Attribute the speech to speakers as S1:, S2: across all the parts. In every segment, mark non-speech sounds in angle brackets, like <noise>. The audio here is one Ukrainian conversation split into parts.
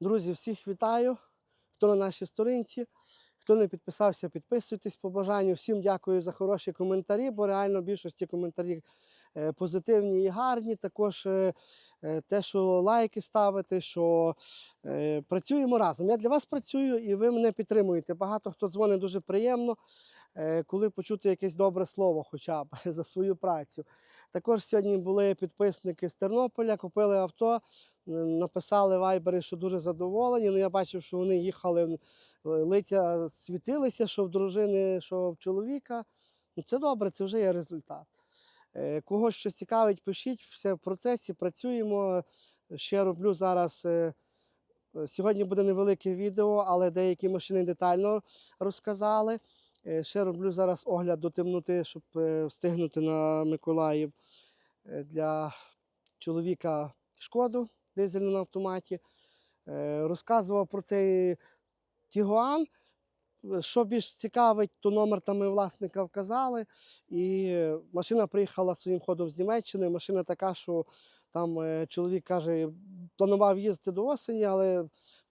S1: Друзі, всіх вітаю. Хто на нашій сторінці, хто не підписався, підписуйтесь по бажанню. Всім дякую за хороші коментарі, бо реально більшості коментарі е, позитивні і гарні. Також е, е, те, що лайки ставите, що працюємо разом. Я для вас працюю і ви мене підтримуєте. Багато хто дзвонить дуже приємно, коли почути якесь добре слово, хоча б <laughs> за свою працю. Також сьогодні були підписники з Тернополя, купили авто, написали вайбери, що дуже задоволені. Ну, я бачив, що вони їхали, лиця світилися, що в дружини, що в чоловіка. Ну, це добре, це вже є результат. Е, Кого що цікавить, пишіть, все в процесі, працюємо. Ще роблю зараз. е, е, Сьогодні буде невелике відео, але деякі машини детально розказали. Е, Ще роблю зараз огляд до темноти, щоб е, встигнути на Миколаїв е, для чоловіка шкоду дизельну на автоматі. Е, Розказував про цей Тігуан. Що більш цікавить, то номер там ми власника вказали. І машина приїхала своїм ходом з Німеччини. Машина така, що там е, чоловік каже, планував їздити до осені, але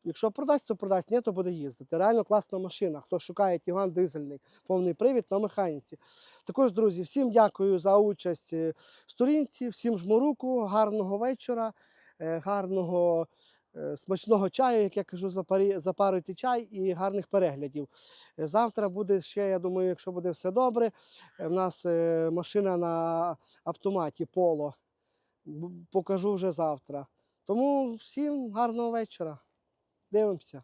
S1: якщо продасть, то продасть, ні, то буде їздити. Реально класна машина. Хто шукає Тігуан дизельний, повний привід на механіці. Також, друзі, всім дякую за участь е, в сторінці, всім жму руку, гарного вечора, гарного. е, Смачного чаю, як я кажу, запаруйте чай і гарних переглядів. Е, Завтра буде ще, я думаю, якщо буде все добре. е, В нас е, машина на автоматі поло. Покажу вже завтра. Тому всім гарного вечора. Дивимося.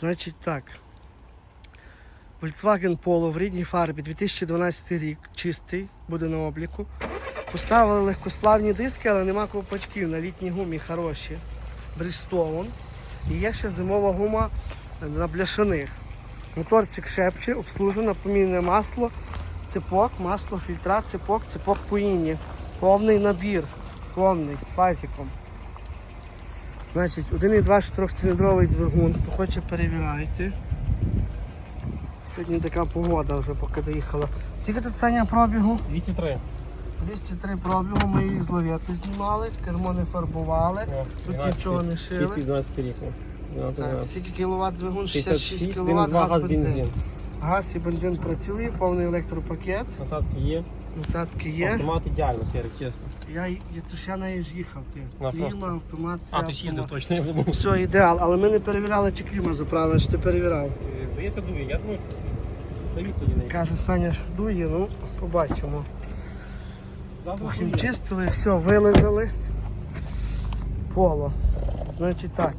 S1: Значить так. Volkswagen Polo в рідній фарбі 2012 рік, чистий, буде на обліку. Поставили легкосплавні диски, але нема ковпачків на літній гумі хороші. Bridgestone. І є ще зимова гума на бляшаних. Моторчик шепче, обслужено, помінне масло, цепок, масло, фільтра, цепок, цепок поїні. Повний набір. Повний з фазиком. Значить, 1,2 чотирьохциліндровий двигун, хоче перевіряйте. Сьогодні така погода вже поки доїхала. Скільки тут Саня пробігу?
S2: 203.
S1: 203 пробігу, ми її з лов'яти знімали, кермо не фарбували, тут нічого не шили.
S2: 12 рік. ну. 12,
S1: Так, скільки кіловат двигун? 66
S2: 66,
S1: кВт,
S2: 1,2
S1: газ, бензин. Газ і бензин працює, повний електропакет,
S2: Насадки є.
S1: насадки є.
S2: Автомат ідеально, серик, чесно.
S1: Я, я, то ж я нею ж їхав. Ти.
S2: На,
S1: Кліма, автомат, все.
S2: А, ти ж їздив точно, я забув.
S1: Все, ідеал, але ми не перевіряли, чи кліма заправлена, чи ти перевіряв.
S2: Е, Здається, дує. Я думаю, дають сьогодні на
S1: Каже Саня, що дує, ну побачимо. Ох, чистили, все, вилизали. Поло. Значить так.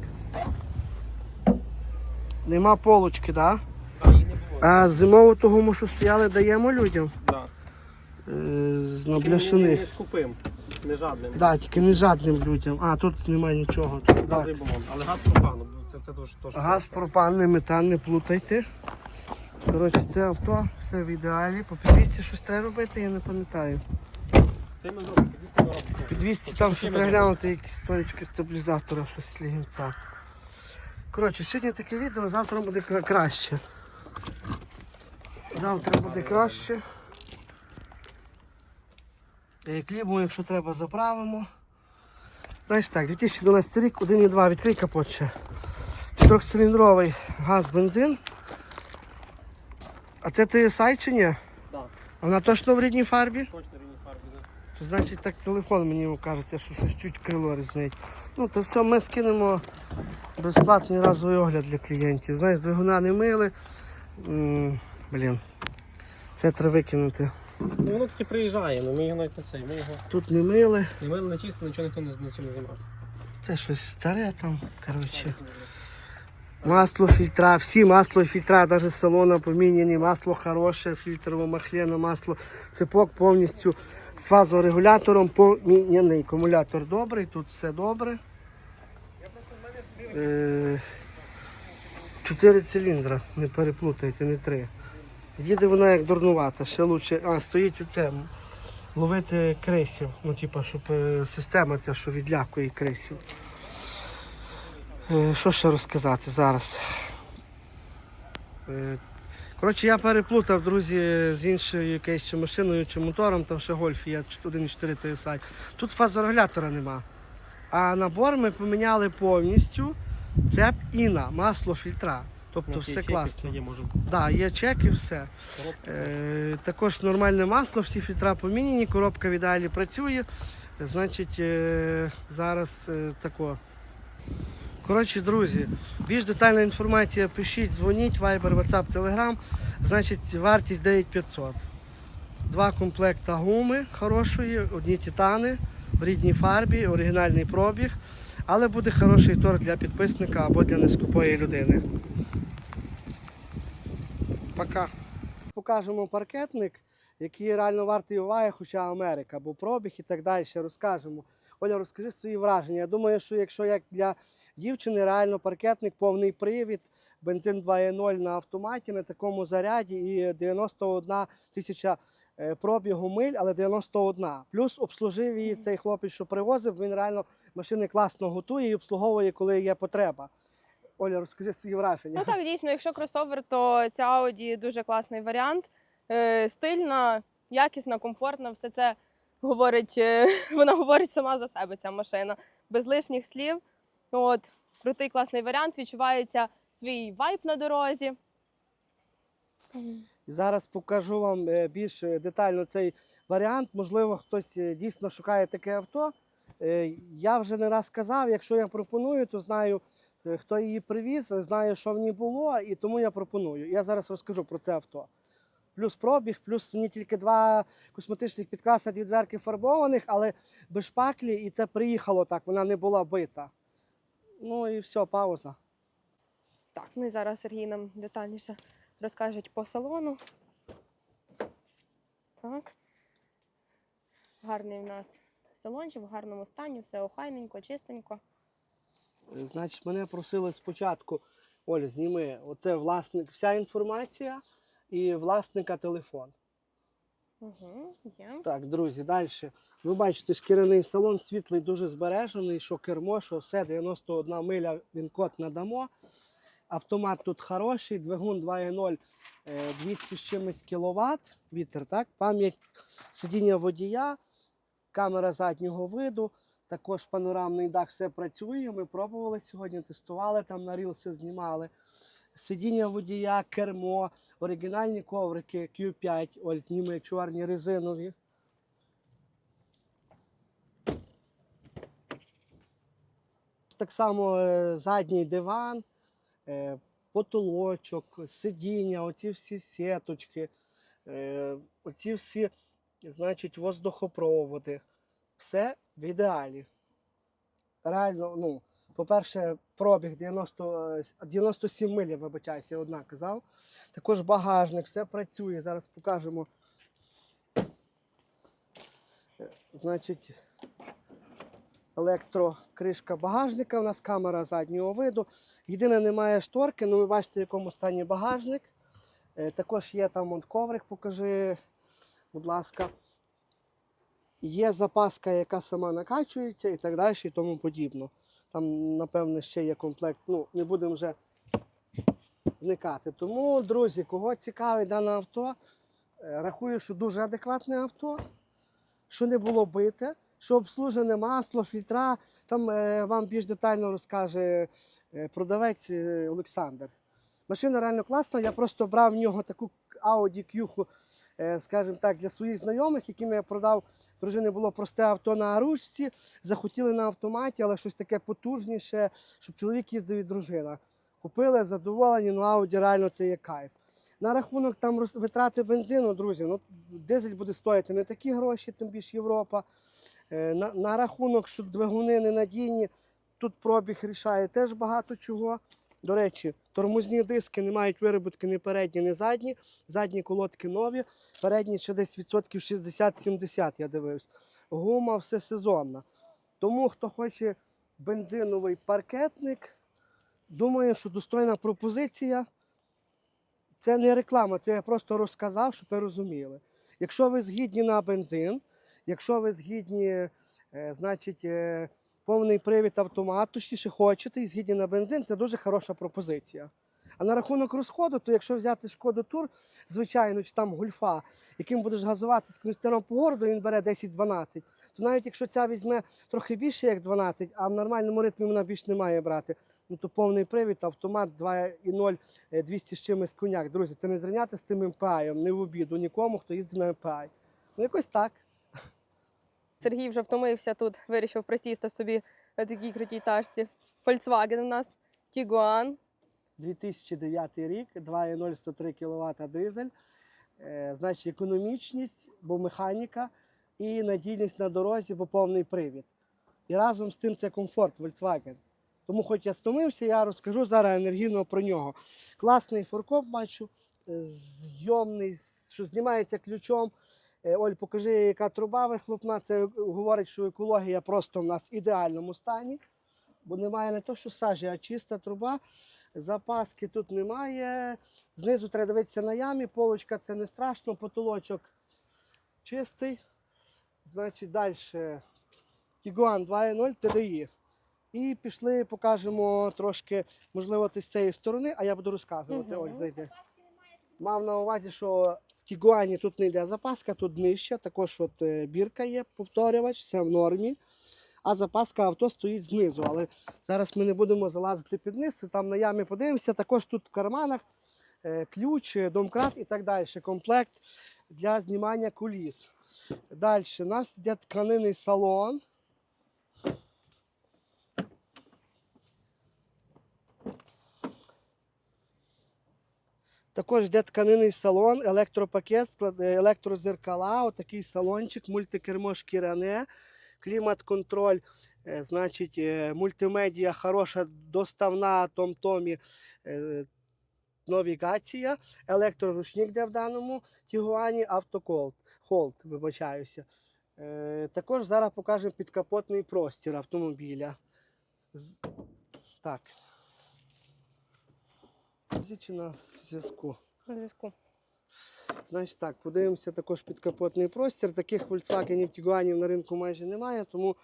S1: Нема полочки, так? Да?
S2: А,
S1: зимову гуму, що стояли, даємо людям
S2: Да.
S1: е,
S2: Тільки Не, скупим, не жадним.
S1: Да, тільки не жадним людям. А, тут немає нічого. Тут, так.
S2: Але газ пропану, це, це дуже теж.
S1: Газ, пропан, не метан, не плутайте. Коротше, це авто, все в ідеалі. По підвісці щось треба робити, я не пам'ятаю.
S2: Це ми зробимо.
S1: Підвісці там ще треба глянути якісь стоїчки стабілізатора, щось з лігінця. Коротше, сьогодні таке відео, завтра буде краще. Завтра буде краще. Е, Кліму, якщо треба, заправимо. Знаєш так, 2012 рік, 1,2, відкрий капот ще. Чотирьохциліндровий газ, бензин. А це TSI чи ні?
S2: Да,
S1: А Вона точно в рідній фарбі?
S2: точно фарбі.
S1: То значить так телефон мені кажеться, що щось чуть крило різнить. Ну то все, ми скинемо безплатний разовий огляд для клієнтів. Знаєш, двигуна не мили. Блін. Це треба викинути.
S2: Ну, воно таки приїжджає, але ми його навіть не цей. Ми його
S1: Тут не мили.
S2: не мили, не чисто, нічого ніхто не, нічим не займався.
S1: Це щось старе там. Коротше. Масло, фільтра, всі масло, фільтра, навіть салона поміняні, масло хороше, фільтрове махляне масло, цепок повністю з фазорегулятором поміняний. Акумулятор добрий, тут все добре. Е, Чотири циліндра, не переплутайте, не три. Їде вона як дурнувата, ще лучше. А, стоїть оце ловити крисів. Ну, типа, щоб е, система ця, що відлякує крисів. Е, Що ще розказати зараз? Коротше, я переплутав, друзі, з іншою якоюсь чи машиною чи мотором, там ще гольф є 1.4 TSI. Тут фазорегулятора нема. А набор ми поміняли повністю. Цеп Іна, масло фільтра. Тобто
S2: нас є
S1: все
S2: чеки,
S1: класно.
S2: є, можемо.
S1: Да, є чек і все. Е, також нормальне масло, всі фільтра поміняні, коробка в ідеалі працює. Значить, е, зараз е, тако. Коротше, друзі, більш детальна інформація пишіть, дзвоніть, Viber, WhatsApp, Telegram. Значить, вартість 9500. Два комплекта гуми хорошої, одні титани в рідній фарбі, оригінальний пробіг. Але буде хороший торг для підписника або для нескупої людини. Пока. Покажемо паркетник, який реально вартий уваги, хоча Америка, бо пробіг і так далі. Розкажемо. Оля, розкажи свої враження. Я думаю, що якщо як для дівчини, реально паркетник, повний привід, бензин 2.0 на автоматі на такому заряді і 91 тисяча е, пробігу миль, але 91. Плюс обслужив її цей хлопець, що привозив. Він реально машини класно готує і обслуговує, коли є потреба. Оля, розкажи свої враження.
S3: Ну так, дійсно, якщо кросовер, то ця Audi дуже класний варіант. Е, стильна, якісна, комфортна. Все це говорить, е, <laughs> вона говорить сама за себе, ця машина. Без лишніх слів. От, крутий класний варіант. Відчувається свій вайб на дорозі.
S1: Зараз покажу вам е, більш детально цей варіант. Можливо, хтось е, дійсно шукає таке авто. Я вже не раз казав, якщо я пропоную, то знаю, хто її привіз, знаю, що в ній було, і тому я пропоную. Я зараз розкажу про це авто. Плюс пробіг, плюс ній тільки два косметичних підкраса, дві дверки фарбованих, але без шпаклі, і це приїхало так, вона не була бита. Ну і все, пауза.
S3: Так, ну і зараз Сергій нам детальніше розкаже по салону. Так. Гарний у нас салончик, в гарному стані, все охайненько, чистенько.
S1: Е, Значить, мене просили спочатку, Оля, зніми, оце власник, вся інформація і власника телефон.
S3: Угу, є.
S1: Так, друзі, далі. Ви бачите, шкіряний салон світлий, дуже збережений, що кермо, що все, 91 миля він код надамо. Автомат тут хороший, двигун 2.0, е, 200 з чимось кВт, вітер, так? Пам'ять сидіння водія, камера заднього виду, також панорамний дах, все працює. Ми пробували сьогодні, тестували, там на рілси знімали. Сидіння водія, кермо, оригінальні коврики Q5, ось зніми чорні резинові. Так само е, задній диван, е, потолочок, сидіння, оці всі сіточки, е, оці всі, значить, воздухопроводи. Все в ідеалі. Реально, ну, по-перше, пробіг 90, е, 97 миль, вибачаюся, я одна казав. Також багажник, все працює. Зараз покажемо. Е, Значить, електрокришка багажника, у нас камера заднього виду. Єдине, немає шторки, ну ви бачите, в якому стані багажник. Е, Також є там от коврик, покажи, будь ласка. Є запаска, яка сама накачується і так далі, і тому подібно. Там, напевне, ще є комплект. Ну, не будемо вже вникати. Тому, друзі, кого цікавить дане авто, е, рахую, що дуже адекватне авто, що не було бите, що обслужене масло, фільтра. Там е, вам більш детально розкаже е, продавець Олександр. Машина реально класна. Я просто брав в нього таку Audi Q, скажімо так, для своїх знайомих, яким я продав. Дружини було просте авто на ручці, захотіли на автоматі, але щось таке потужніше, щоб чоловік їздив і дружина. Купили, задоволені, ну Audi реально це є кайф. На рахунок там витрати бензину, друзі, ну дизель буде стоїти не такі гроші, тим більше Європа. Е, На, на рахунок, що двигуни ненадійні, тут пробіг рішає теж багато чого. До речі, тормозні диски не мають вироботки ні передні, ні задні. Задні колодки нові, передні ще десь відсотків 60-70, я дивився. Гума все сезонна. Тому, хто хоче бензиновий паркетник, думаю, що достойна пропозиція. Це не реклама, це я просто розказав, щоб ви розуміли. Якщо ви згідні на бензин, якщо ви згідні, е, значить, е, повний привід автомат, точніше хочете і згідні на бензин, це дуже хороша пропозиція. А на рахунок розходу, то якщо взяти шкоду тур, звичайно, чи там гульфа, яким будеш газувати з кінстером по городу, він бере 10-12. То навіть якщо ця візьме трохи більше, як 12, а в нормальному ритмі вона більш не має брати, ну то повний привід, автомат 2,0, е, 200 з чимось коняк. Друзі, це не зрівняти з тим МПА, не в обіду нікому, хто їздить на МПА. Ну якось так.
S3: Сергій вже втомився тут, вирішив присісти собі на такій крутій тачці. Volkswagen у нас Tiguan.
S1: 2009 рік, 2,0 103 кВт дизель. Е, значить, економічність, бо механіка і надійність на дорозі, бо повний привід. І разом з цим це комфорт Volkswagen. Тому, хоч я стомився, я розкажу зараз енергійно про нього. Класний форкоп бачу, е, зйомний, що знімається ключом. Е, Оль, покажи, яка труба вихлопна. Це говорить, що екологія просто в нас в ідеальному стані, бо немає не то, що сажі, а чиста труба. Запаски тут немає. Знизу треба дивитися на ямі. Полочка це не страшно, потолочок чистий. Значить, далі Tiguan 2.0 TDI. І пішли, покажемо трошки, можливо, з цієї сторони, а я буду розказувати.
S3: Мгм.
S1: Оль, зайди. Мав на увазі, що Тігуані тут не йде запаска, тут нижча. Також от е, бірка є, повторювач, все в нормі. А запаска авто стоїть знизу. Але зараз ми не будемо залазити під низ. Там на ямі подивимося. Також тут в карманах е, ключ, е, домкрат і так далі. Комплект для знімання куліс. Далі у нас йде тканинний салон. Також йде тканинний салон, електропакет, е, електрозеркала, отакий салончик, мультикермо шкіряне, клімат-контроль, е, значить, е, мультимедіа хороша, доставна том-томі навігація, електроручник, де в даному Тігуані автоколд, холд, вибачаюся. Також зараз покажемо підкапотний простір автомобіля. Так. Зічі на зв'язку.
S3: На зв'язку.
S1: Значить так, подивимося також підкапотний простір. Таких Volkswagen Tiguanів на ринку майже немає, тому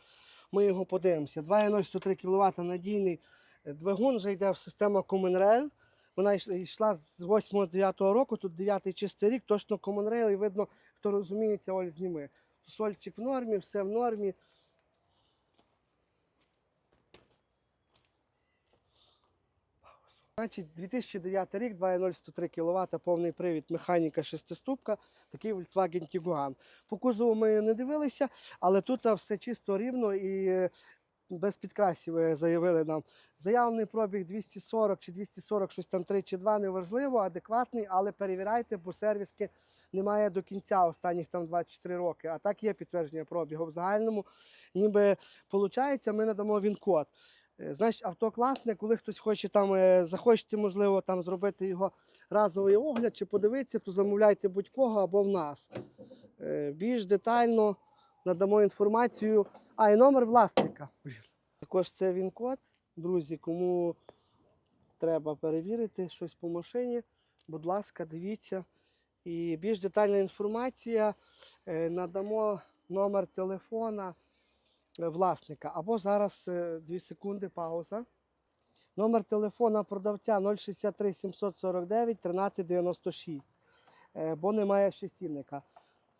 S1: ми його подивимося. 2.0 103 кВт надійний двигун вже йде в систему Common Rail. Вона йшла з 8-9 року, тут 9 чистий рік, точно Common Rail, і видно, хто розуміється, Оль, зніми. Сольчик в нормі, все в нормі. Значить, 2009 рік, 2.0 103 кВт, повний привід, механіка шестиступка, такий Volkswagen Tiguan. По кузову ми не дивилися, але тут все чисто рівно і е, без підкрасів е, заявили нам. Заявлений пробіг 240 чи 240, щось там 3 чи 2, неважливо, адекватний, але перевіряйте, бо сервіски немає до кінця останніх там 24 роки. А так є підтвердження пробігу. В загальному ніби виходить, ми надамо він код. Е, Значить, авто класне, коли хтось хоче там, е, захочете, можливо, там зробити його разовий огляд чи подивитися, то замовляйте будь-кого або в нас. Е, Більш детально надамо інформацію. А, і номер власника. Також це він код. Друзі, кому треба перевірити щось по машині, будь ласка, дивіться. І більш детальна інформація надамо номер телефона власника. Або зараз 2 секунди, пауза. Номер телефона продавця 063 749 1396, е, бо немає ще цінника.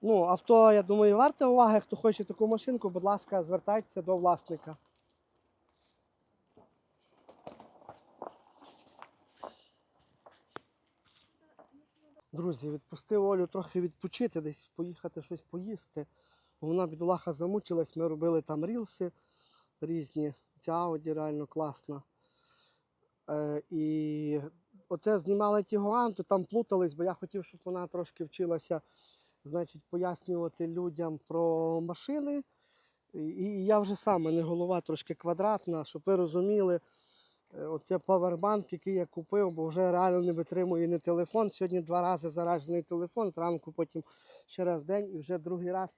S1: Ну, авто, я думаю, варте уваги. Хто хоче таку машинку, будь ласка, звертайтеся до власника. Друзі, відпустив Олю трохи відпочити, десь поїхати щось поїсти. Вона бідолаха замучилась, ми робили там рілси різні. Ця Ауді реально класна. Е, і оце знімали Тігуан, то там плутались, бо я хотів, щоб вона трошки вчилася значить, пояснювати людям про машини. І, я вже сам, мене голова трошки квадратна, щоб ви розуміли. е, Оце павербанк, який я купив, бо вже реально не витримує не телефон. Сьогодні два рази заражений телефон, зранку потім ще раз в день, і вже другий раз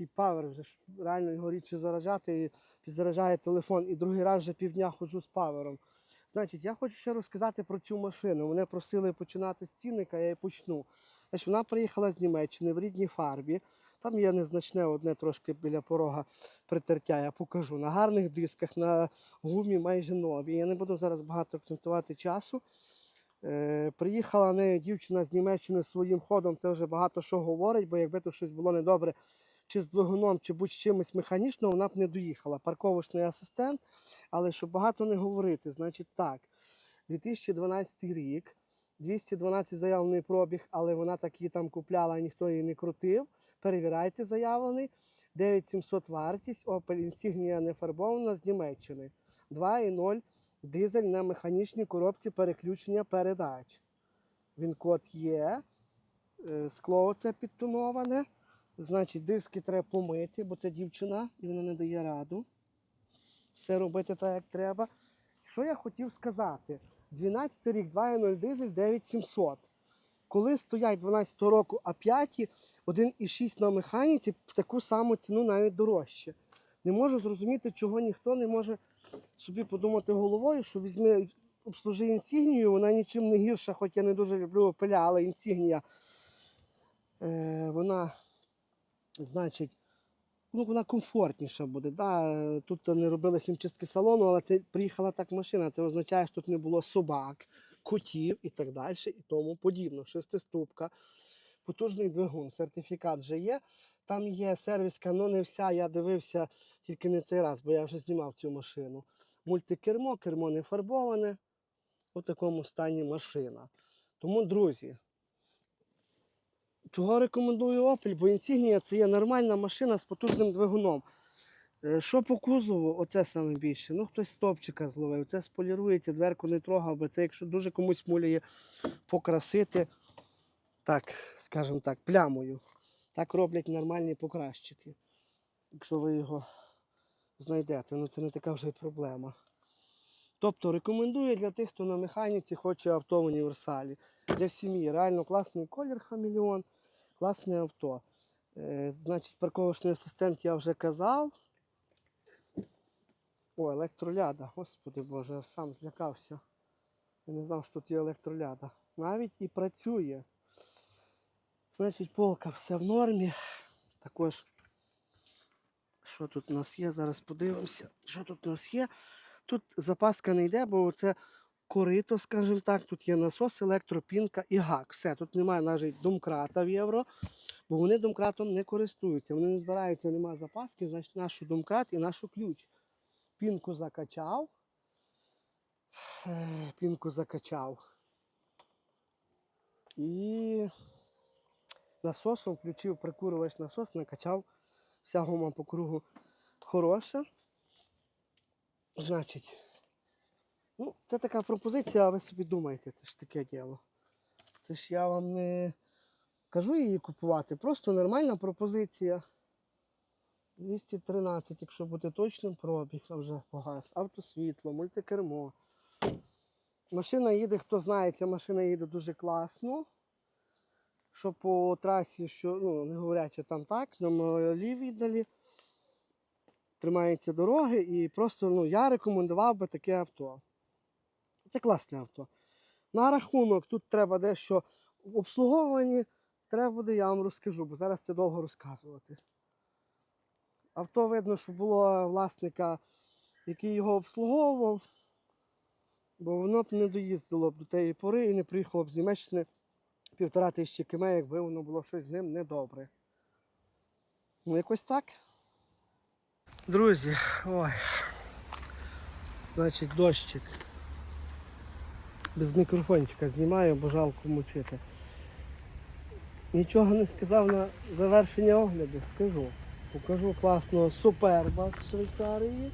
S1: такий павер, вже реально його рідше заражати, і підзаражає телефон. І другий раз вже півдня ходжу з павером. Значить, я хочу ще розказати про цю машину. Мене просили починати з цінника, я і почну. Значить, вона приїхала з Німеччини в рідній фарбі. Там є незначне одне трошки біля порога притертя, я покажу. На гарних дисках, на гумі майже нові. Я не буду зараз багато акцентувати часу. Е, приїхала нею дівчина з Німеччини своїм ходом. Це вже багато що говорить, бо якби тут щось було недобре чи з двигуном, чи будь чимось механічно, вона б не доїхала. Парковочний асистент, але щоб багато не говорити, значить так. 2012 рік, 212 заявлений пробіг, але вона так її там купляла, ніхто її не крутив. Перевіряйте заявлений. 9700 вартість, Opel Insignia не фарбована з Німеччини. 2,0 дизель на механічній коробці переключення передач. Він код є. Е, Скло це підтоноване. Значить, диски треба помити, бо це дівчина і вона не дає раду. Все робити так, як треба. Що я хотів сказати? 12 рік, 2,0 дизель 9700. Коли стоять 12 року А5, 1,6 на механіці таку саму ціну навіть дорожче. Не можу зрозуміти, чого ніхто не може собі подумати головою, що візьми, обслужи інсігнію, вона нічим не гірша, хоч я не дуже люблю опеля, але інсігнія, е, вона, значить, ну, вона комфортніша буде. Да? Тут не робили хімчистки салону, але це приїхала так машина. Це означає, що тут не було собак, котів і так далі, і тому подібно. Шестиступка, потужний двигун, сертифікат вже є. Там є сервіска, але не вся. Я дивився тільки не цей раз, бо я вже знімав цю машину. Мультикермо, кермо не фарбоване. У такому стані машина. Тому, друзі, чого рекомендую Opel? Бо Insignia це є нормальна машина з потужним двигуном. Е, Що по кузову, оце саме більше. Ну, хтось стопчика зловив, це сполірується, дверку не трогав, бо це, якщо дуже комусь муляє покрасити, так, скажімо так, плямою. Так роблять нормальні покращики. Якщо ви його знайдете, ну це не така вже й проблема. Тобто рекомендую для тих, хто на механіці хоче авто в універсалі. Для сім'ї. Реально класний колір хамелеон, класне авто. Е, значить, парковочний асистент я вже казав. О, електроляда. Господи Боже, я сам злякався. Я не знав, що тут є електроляда. Навіть і працює. Значить, полка все в нормі. Також, що тут у нас є? Зараз подивимося. Що тут у нас є? Тут запаска не йде, бо це корито, скажімо так. Тут є насос, електропінка і гак. Все, тут немає навіть домкрата в євро, бо вони домкратом не користуються. Вони не збираються, немає запаски, значить наш домкрат і наш ключ. Пінку закачав. Пінку закачав. І насосом включив прикурювач насос, накачав. Вся гума по кругу хороша. Значить, ну, це така пропозиція, а ви собі думаєте, це ж таке діло. Це ж я вам не кажу її купувати, просто нормальна пропозиція. 213, якщо бути точним, пробіг а вже погас. Автосвітло, мультикермо. Машина їде, хто знає, ця машина їде дуже класно. Що по трасі, що, ну, не говорячи там так, на лівій далі тримається дороги і просто ну, я рекомендував би таке авто. Це класне авто. На рахунок тут треба дещо в обслуговуванні, треба буде, я вам розкажу, бо зараз це довго розказувати. Авто видно, що було власника, який його обслуговував, бо воно б не доїздило б до тієї пори і не приїхало б з Німеччини півтора тисячі км, якби воно було щось з ним недобре. Ну, якось так. Друзі, ой. Значить, дощик. Без мікрофончика знімаю, бо жалко мучити. Нічого не сказав на завершення огляду, скажу. Покажу класного суперба з Швейцарії.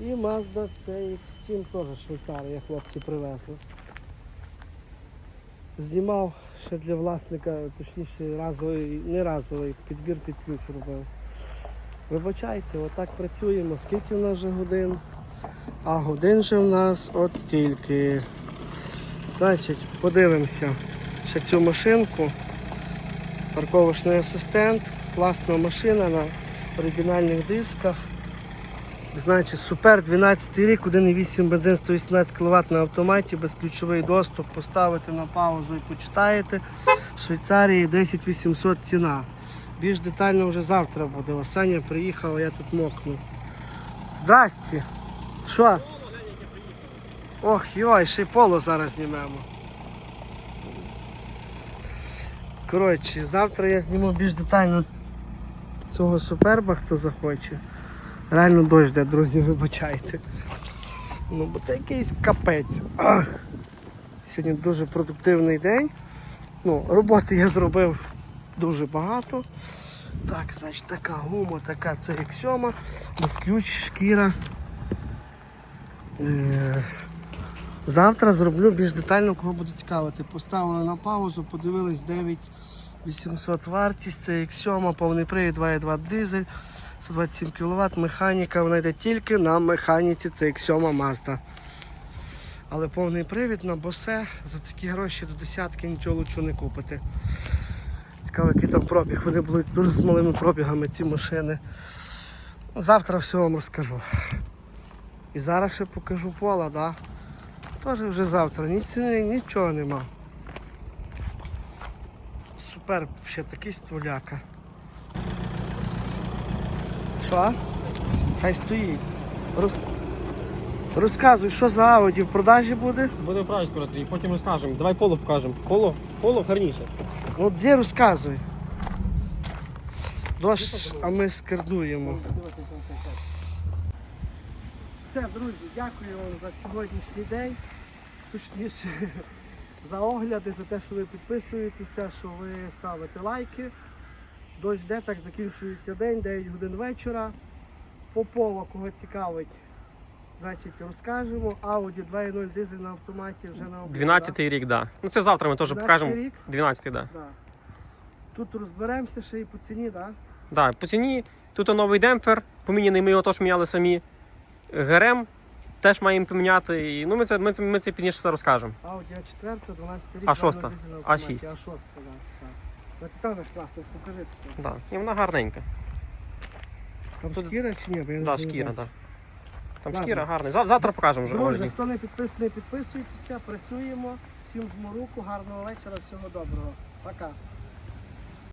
S1: І Mazda CX-7 теж з Швейцарії хлопці привезли. Знімав ще для власника, точніше разовий, не разовий, підбір під ключ робив. Вибачайте, отак працюємо. Скільки в нас вже годин? А годин же в нас от стільки. Значить, подивимося ще цю машинку. Парковочний асистент, класна машина на оригінальних дисках. Значить, супер 12 рік, 1,8 бензин 118 кВт на автоматі, безключовий доступ, поставити на паузу і почитаєте. В Швейцарії 10 800 ціна. Більш детально вже завтра буде. Осаня приїхала, я тут мокну. Здрасте. Що? Ох, йой, ще й поло зараз знімемо. Коротше, завтра я зніму більш детально цього суперба, хто захоче. Реально дощ де, друзі, вибачайте. Ну, бо це якийсь капець. Ах. Сьогодні дуже продуктивний день. Ну, роботи я зробив дуже багато. Так, значить, така гума, така це як сьома, без ключ, шкіра. Е, Завтра зроблю більш детально, кого буде цікавити. Поставили на паузу, подивились 9800 вартість, це як сьома, повний привід, 2,2 дизель, 127 кВт, механіка, вона йде тільки на механіці, це як сьома Mazda. Але повний привід на босе за такі гроші до десятки нічого лучше не купити. Цікаво, який там пробіг. Вони будуть дуже з малими пробігами ці машини. Завтра все вам розкажу. І зараз ще покажу пола, да? Теж вже завтра. Ні ціни, нічого нема. Супер, ще такий стволяка. Що? Хай стоїть. Роз... Розказуй, що за Ауді в продажі буде?
S2: Буде правильно скоро Сергій, потім розкажемо. Давай коло покажемо. Коло, коло гарніше.
S1: Ну де розказуй. Дощ, а ми скердуємо. Все, друзі, дякую вам за сьогоднішній день. Точніше, <laughs> за огляди, за те, що ви підписуєтеся, що ви ставите лайки. Дощ де так закінчується день, 9 годин вечора. По полу, кого цікавить, значить розкажемо. Audi 2.0 дизель на автоматі вже на обід,
S2: 12-й рік, так. Да. Ну це завтра ми теж
S1: 12-й
S2: покажемо.
S1: рік?
S2: 12-й, так.
S1: Да. Тут розберемося ще і по ціні, так?
S2: Да. Да. По ціні тут новий демпфер, поміняний, ми його теж міняли самі. ГРМ теж маємо поміняти. І, ну, ми, це, ми, це, ми це пізніше все розкажемо.
S1: Audi A4, 12 рік.
S2: А шоста? А
S1: автоматі.
S2: шість.
S1: А 6, так. так. Класно, покажи таке.
S2: Да. І вона гарненька.
S1: Там
S2: Тут-
S1: шкіра чи ні? Бо я не
S2: Да,
S1: знаю.
S2: шкіра, да. Там
S1: Ладно.
S2: шкіра гарна. Зав- Завтра покажемо вже.
S1: Друзі, хто не підписаний, підписуйтеся, працюємо. Всім жму руку, гарного вечора, всього доброго. Пока.